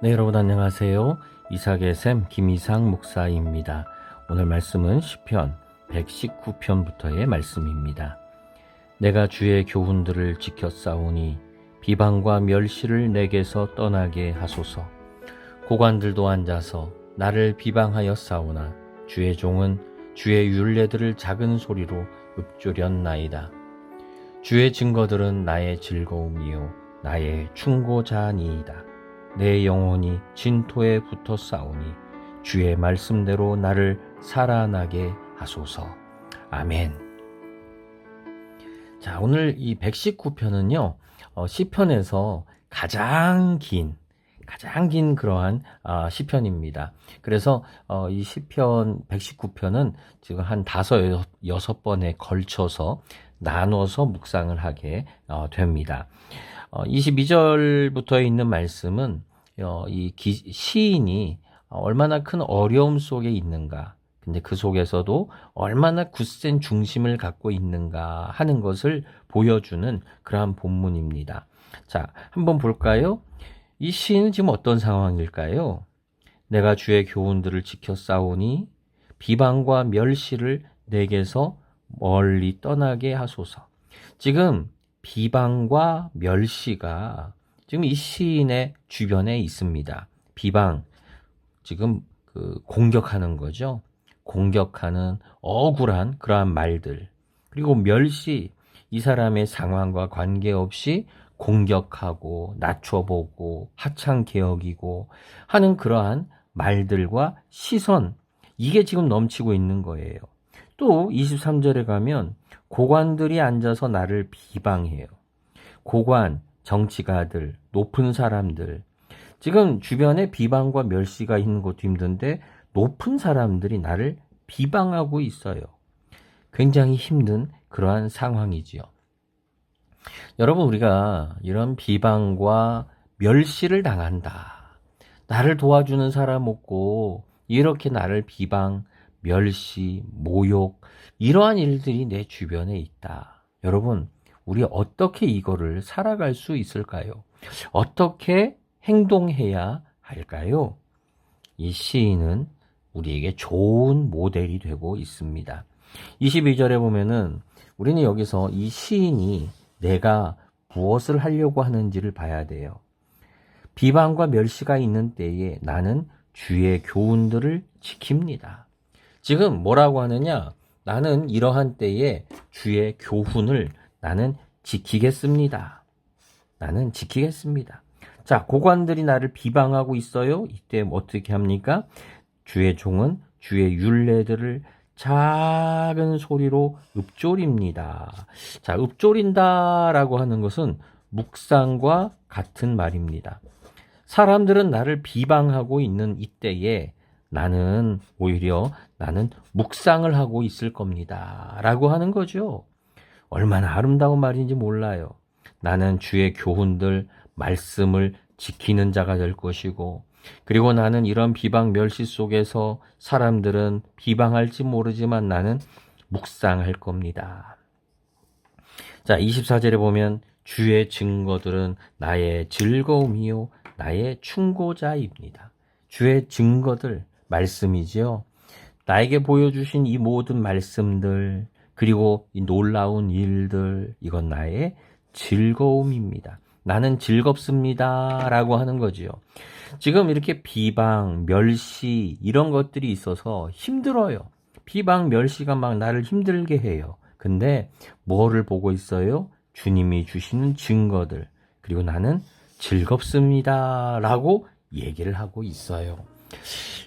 네, 여러분 안녕하세요. 이삭의 샘 김이상 목사입니다. 오늘 말씀은 시편 119편부터의 말씀입니다. 내가 주의 교훈들을 지켜 싸우니 비방과 멸시를 내게서 떠나게 하소서. 고관들도 앉아서 나를 비방하여 싸우나 주의 종은 주의 율례들을 작은 소리로 읊조렸나이다. 주의 증거들은 나의 즐거움이요 나의 충고자니이다. 내 영혼이 진토에 붙어 싸우니 주의 말씀대로 나를 살아나게 하소서. 아멘. 자, 오늘 이 119편은요, 어, 시편에서 가장 긴, 가장 긴 그러한 아, 시편입니다. 그래서 어, 이 시편 119편은 지금 한 다섯 여섯 번에 걸쳐서 나눠서 묵상을 하게 어, 됩니다. 어, 22절부터 있는 말씀은 어, 이 기, 시인이 얼마나 큰 어려움 속에 있는가, 근데 그 속에서도 얼마나 굳센 중심을 갖고 있는가 하는 것을 보여주는 그러한 본문입니다. 자, 한번 볼까요? 이 시인은 지금 어떤 상황일까요? 내가 주의 교훈들을 지켜 싸우니 비방과 멸시를 내게서 멀리 떠나게 하소서. 지금 비방과 멸시가 지금 이 시인의 주변에 있습니다. 비방, 지금 그 공격하는 거죠. 공격하는 억울한 그러한 말들. 그리고 멸시, 이 사람의 상황과 관계없이 공격하고 낮춰보고 하찮게 여기고 하는 그러한 말들과 시선, 이게 지금 넘치고 있는 거예요. 또 23절에 가면 고관들이 앉아서 나를 비방해요. 고관, 정치가들, 높은 사람들. 지금 주변에 비방과 멸시가 있는 것도 힘든데 높은 사람들이 나를 비방하고 있어요. 굉장히 힘든 그러한 상황이지요. 여러분, 우리가 이런 비방과 멸시를 당한다. 나를 도와주는 사람 없고, 이렇게 나를 비방, 멸시, 모욕, 이러한 일들이 내 주변에 있다. 여러분, 우리 어떻게 이거를 살아갈 수 있을까요? 어떻게 행동해야 할까요? 이 시인은 우리에게 좋은 모델이 되고 있습니다. 22절에 보면은 우리는 여기서 이 시인이 내가 무엇을 하려고 하는지를 봐야 돼요. 비방과 멸시가 있는 때에 나는 주의 교훈들을 지킵니다. 지금 뭐라고 하느냐? 나는 이러한 때에 주의 교훈을 나는 지키겠습니다. 나는 지키겠습니다. 자, 고관들이 나를 비방하고 있어요. 이때 어떻게 합니까? 주의 종은 주의 율례들을 작은 소리로 읊조립니다. 자, 읊조린다라고 하는 것은 묵상과 같은 말입니다. 사람들은 나를 비방하고 있는 이때에 나는 오히려 나는 묵상을 하고 있을 겁니다. 라고 하는 거죠. 얼마나 아름다운 말인지 몰라요. 나는 주의 교훈들, 말씀을 지키는 자가 될 것이고, 그리고 나는 이런 비방 멸시 속에서 사람들은 비방할지 모르지만 나는 묵상할 겁니다. 자, 24절에 보면 주의 증거들은 나의 즐거움이요, 나의 충고자입니다. 주의 증거들, 말씀이지요. 나에게 보여주신 이 모든 말씀들, 그리고 이 놀라운 일들, 이건 나의 즐거움입니다. 나는 즐겁습니다. 라고 하는 거지요. 지금 이렇게 비방, 멸시, 이런 것들이 있어서 힘들어요. 비방, 멸시가 막 나를 힘들게 해요. 근데 뭐를 보고 있어요? 주님이 주시는 증거들. 그리고 나는 즐겁습니다. 라고 얘기를 하고 있어요.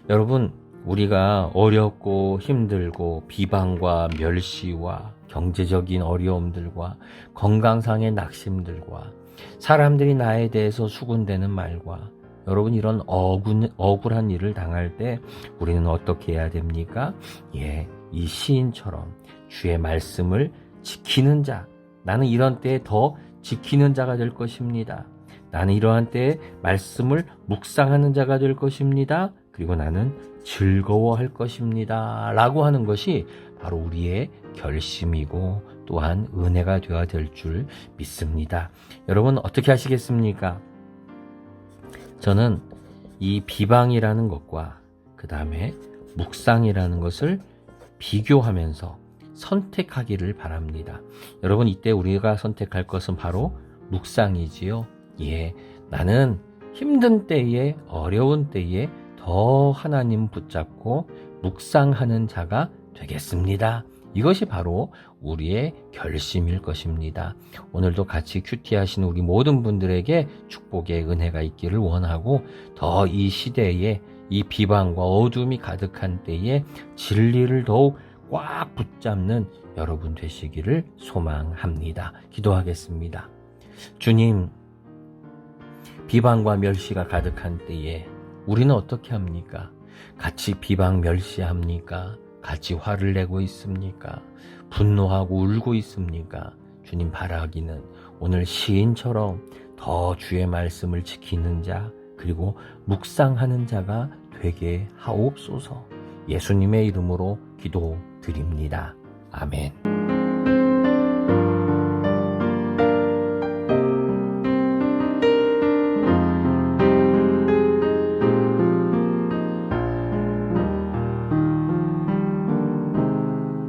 여러분, 우리가 어렵고 힘들고 비방과 멸시와 경제적인 어려움들과 건강상의 낙심들과 사람들이 나에 대해서 수군대는 말과 여러분 이런 억울, 억울한 일을 당할 때 우리는 어떻게 해야 됩니까? 예, 이 시인처럼 주의 말씀을 지키는 자. 나는 이런 때에 더 지키는 자가 될 것입니다. 나는 이러한 때에 말씀을 묵상하는 자가 될 것입니다. 그리고 나는 즐거워할 것입니다. 라고 하는 것이 바로 우리의 결심이고 또한 은혜가 되어야 될 줄 믿습니다. 여러분 어떻게 하시겠습니까? 저는 이 비방이라는 것과 그 다음에 묵상이라는 것을 비교하면서 선택하기를 바랍니다. 여러분, 이때 우리가 선택할 것은 바로 묵상이지요. 예, 나는 힘든 때에, 어려운 때에 더 하나님 붙잡고 묵상하는 자가 되겠습니다. 이것이 바로 우리의 결심일 것입니다. 오늘도 같이 큐티 하신 우리 모든 분들에게 축복의 은혜가 있기를 원하고 더 이 시대에 이 비방과 어둠이 가득한 때에 진리를 더욱 꽉 붙잡는 여러분 되시기를 소망합니다. 기도하겠습니다. 주님, 비방과 멸시가 가득한 때에 우리는 어떻게 합니까? 같이 비방 멸시합니까? 같이 화를 내고 있습니까? 분노하고 울고 있습니까? 주님 바라기는 오늘 시인처럼 더 주의 말씀을 지키는 자, 그리고 묵상하는 자가 되게 하옵소서 예수님의 이름으로 기도드립니다. 아멘.